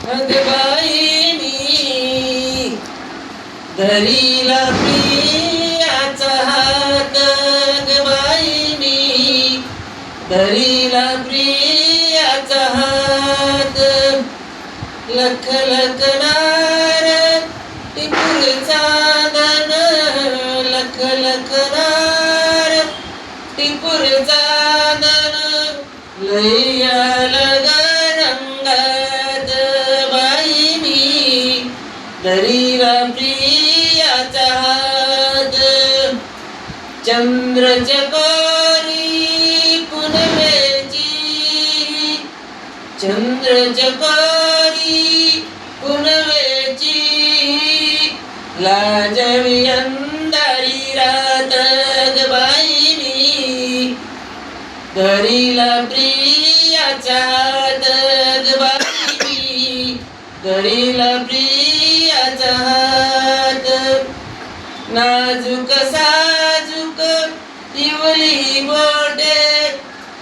अगबाई मी धरीला प्रियाचा हात अगबाई मी धरीला प्रियाचा हात लख लखनार टिपूर चांदन लख लखनार टिपूर चांदन लैयाल प्रियाचा हात चंद्र चकोरी पुनवेची चंद्र चकोरी पुनवेची लाजवी अंधारी रात बाई मी प्रियाचा हात बाई मी नाजूक साजूक इवली बोटे.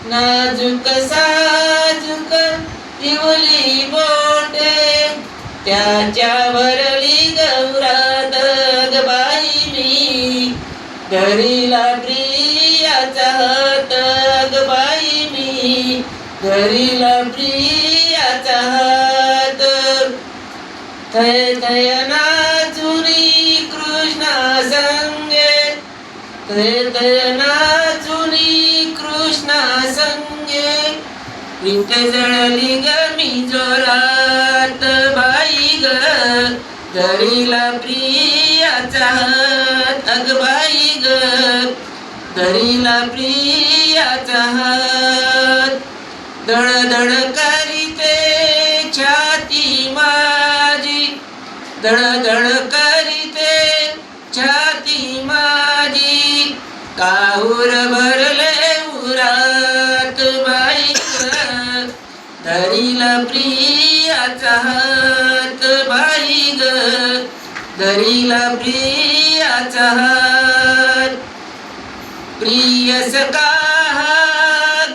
नाजूक साजूक इवली बोटे. त्याच्या गौरा गौरात बाई मी. घरीला प्रियाचा हात बाई मी. घरीला प्रियाचा हात थय थय ना थय थय नाचुनी कृष्णा संगे प्रीत जळली ग मी जोरात बाई ग धरीला प्रियाचा हात अग बाई ग धरीला प्रियाचा हात दळ दळ करीते छाती माझी दळ कर मोर भरले उरात बाई ग धरीला प्रियाचा हात बाई ग धरीला प्रियाचा हात प्रिय सका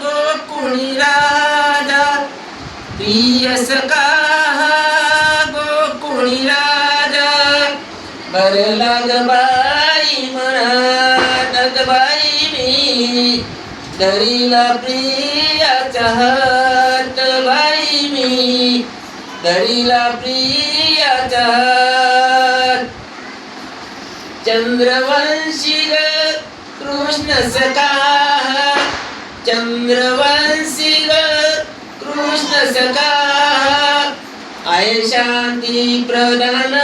गोकुळी राधा. प्रिय सका बर लाग बाई म्हणा बाई मी. दरीला प्रियाचा हात बाई मी. दरीला प्रियाचा हात चंद्रवंशी कृष्ण सखा. चंद्रवंशी कृष्ण सखा. आय शांती प्रधान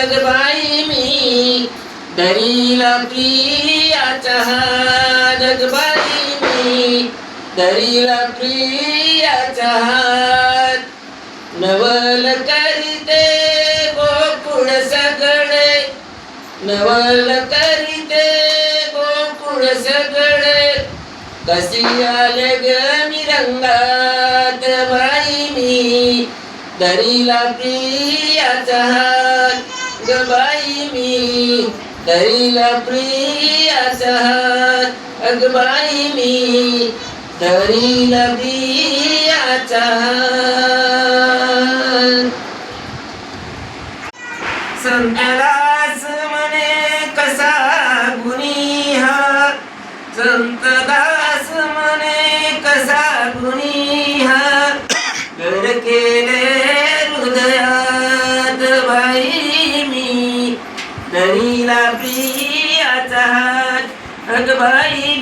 विश्वात बाई मी दरीला प्रियाचा हात बाई मी दरीला प्रियाचा हात नवल करीते गोकुळ सगळे नवल करीते गोकुळ सगळे कशी आले ग मी रंगात बाई मी दरीला प्रियाचा अगबाई मी तरीला प्रियाचा हात अग मी तरीला प्रियाचा हात संतदास म्हणे कसा गुणी हा संतदास दरीला प्रियाचा हात अग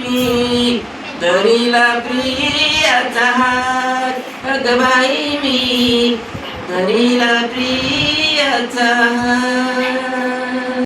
मी तरीला प्रियाचा हात अग मी तरीला प्रियाचा हात